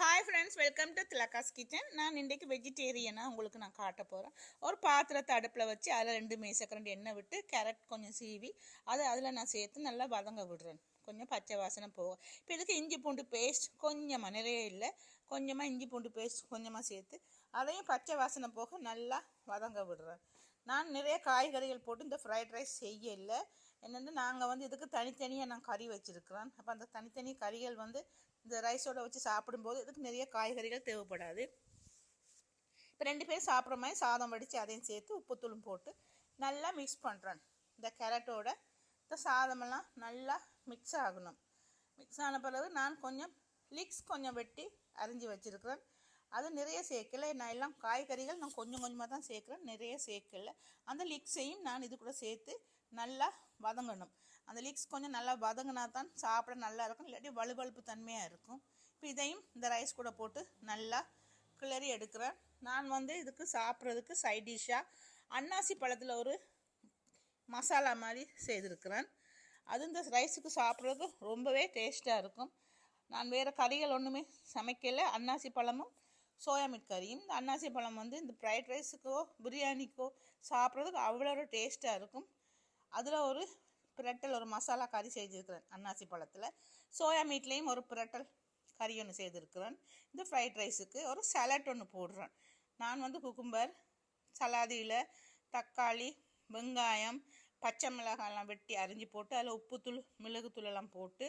Hi friends welcome to Thilaka's kitchen நான் இன்றைக்கு வெஜிடேரியனாக உங்களுக்கு நான் காட்ட போகிறேன் ஒரு பாத்திரத்தை அடுப்பில் வச்சு அதில் ரெண்டு மேசக்கரண்டு எண்ணெய் விட்டு கேரட் கொஞ்சம் சீவி அதை அதில் நான் சேர்த்து நல்லா வதங்க விடுறேன். கொஞ்சம் பச்சை வாசனை போகும். இப்போ இதுக்கு இஞ்சி பூண்டு பேஸ்ட் கொஞ்சமாக நிறைய இல்லை. கொஞ்சமாக இஞ்சி பூண்டு பேஸ்ட் கொஞ்சமாக சேர்த்து அதையும் பச்சை வாசனை போக நல்லா வதங்க விடுறேன். நான் நிறைய காய்கறிகள் போட்டு இந்த ஃப்ரைட் ரைஸ் செய்யலை. என்னென்னு நாங்கள் வந்து இதுக்கு தனித்தனியாக நான் கறி வச்சுருக்கிறோம் அப்போ அந்த தனித்தனி கறிகள் வந்து இந்த ரைஸோட வச்சு சாப்பிடும்போது இதுக்கு நிறைய காய்கறிகள் தேவைப்படாது. இப்போ ரெண்டு பேரும் சாப்பிட்ற மாதிரி சாதம் வடித்து அதையும் சேர்த்து உப்புத்தூளும் போட்டு நல்லா மிக்ஸ் பண்ணுறேன் இந்த கேரட்டோட இந்த சாதமெல்லாம் நல்லா மிக்ஸ் ஆகணும். மிக்ஸ் ஆன பிறகு நான் கொஞ்சம் லிக்ஸ் கொஞ்சம் வெட்டி அரிஞ்சு வச்சுருக்கிறேன். அது நிறைய சேர்க்கல. நான் எல்லாம் காய்கறிகள் நான் கொஞ்சம் கொஞ்சமாக தான் சேர்க்குறேன். நிறைய சேர்க்கல. அந்த லிக்ஸையும் நான் இது கூட சேர்த்து நல்லா வதங்கணும். அந்த லிக்ஸ் கொஞ்சம் நல்லா வதங்கினா தான் சாப்பிட நல்லா இருக்கும். இல்லாட்டி வலுவழுப்பு தன்மையாக இருக்கும். இப்போ இதையும் இந்த ரைஸ் கூட போட்டு நல்லா கிளறி எடுக்கிறேன். நான் வந்து இதுக்கு சாப்பிட்றதுக்கு சைட் டிஷ்ஷாக அன்னாசி பழத்தில் ஒரு மசாலா மாதிரி செய்திருக்கிறேன். அது இந்த ரைஸுக்கு சாப்பிட்றதுக்கு ரொம்பவே டேஸ்ட்டாக இருக்கும். நான் வேறு கறிகள் ஒன்றுமே சமைக்கலை. அன்னாசி பழமும் சோயா மீட் கறியும் இந்த அன்னாசி பழம் வந்து இந்த ஃப்ரைட் ரைஸுக்கோ பிரியாணிக்கோ சாப்பிட்றதுக்கு அவ்வளோ ஒரு டேஸ்ட்டாக இருக்கும். அதில் ஒரு பிரட்டல் ஒரு மசாலா கறி செய்திருக்கிறேன் அன்னாசி பழத்தில். சோயா மீட்லேயும் ஒரு பிரட்டல் கறி ஒன்று செய்திருக்கிறேன். இந்த ஃப்ரைட் ரைஸுக்கு ஒரு சலாட் ஒன்று போடுறேன். நான் வந்து குக்கும்பர் சலாதியில் தக்காளி வெங்காயம் பச்சை மிளகாயெல்லாம் வெட்டி அரிஞ்சு போட்டு அதில் உப்புத்தூள் மிளகுத்தூள் எல்லாம் போட்டு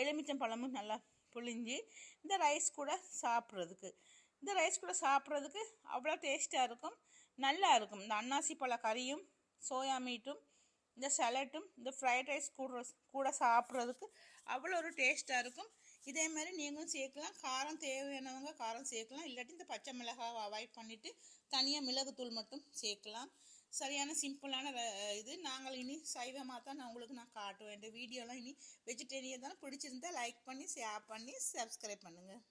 எலுமிச்சம் பழமும் நல்லா புழிஞ்சு இந்த ரைஸ் கூட சாப்பிட்றதுக்கு. இந்த ரைஸ் கூட சாப்பிட்றதுக்கு அவ்வளோ டேஸ்ட்டாக இருக்கும். நல்லா இருக்கும். இந்த அன்னாசி பழ கறியும் சோயா மீட்டும் இந்த சலட்டும் இந்த ஃப்ரைட் ரைஸ் கூட கூட சாப்பிட்றதுக்கு அவ்வளோ ஒரு டேஸ்ட்டாக இருக்கும். இதே மாதிரி நீங்களும் சேர்க்கலாம். காரம் தேவையானவங்க காரம் சேர்க்கலாம். இல்லாட்டி இந்த பச்சை மிளகாவை அவாய்ட் பண்ணிவிட்டு தனியாக மிளகுத்தூள் மட்டும் சேர்க்கலாம். சரியான சிம்பிளான இது. நாங்கள் இனி சைவமாக தான் நான் உங்களுக்கு நான் காட்டுவேன். இந்த வீடியோலாம் இனி வெஜிடேரியன் தான் பிடிச்சிருந்தா லைக் பண்ணி ஷேர் பண்ணி சப்ஸ்கிரைப் பண்ணுங்கள்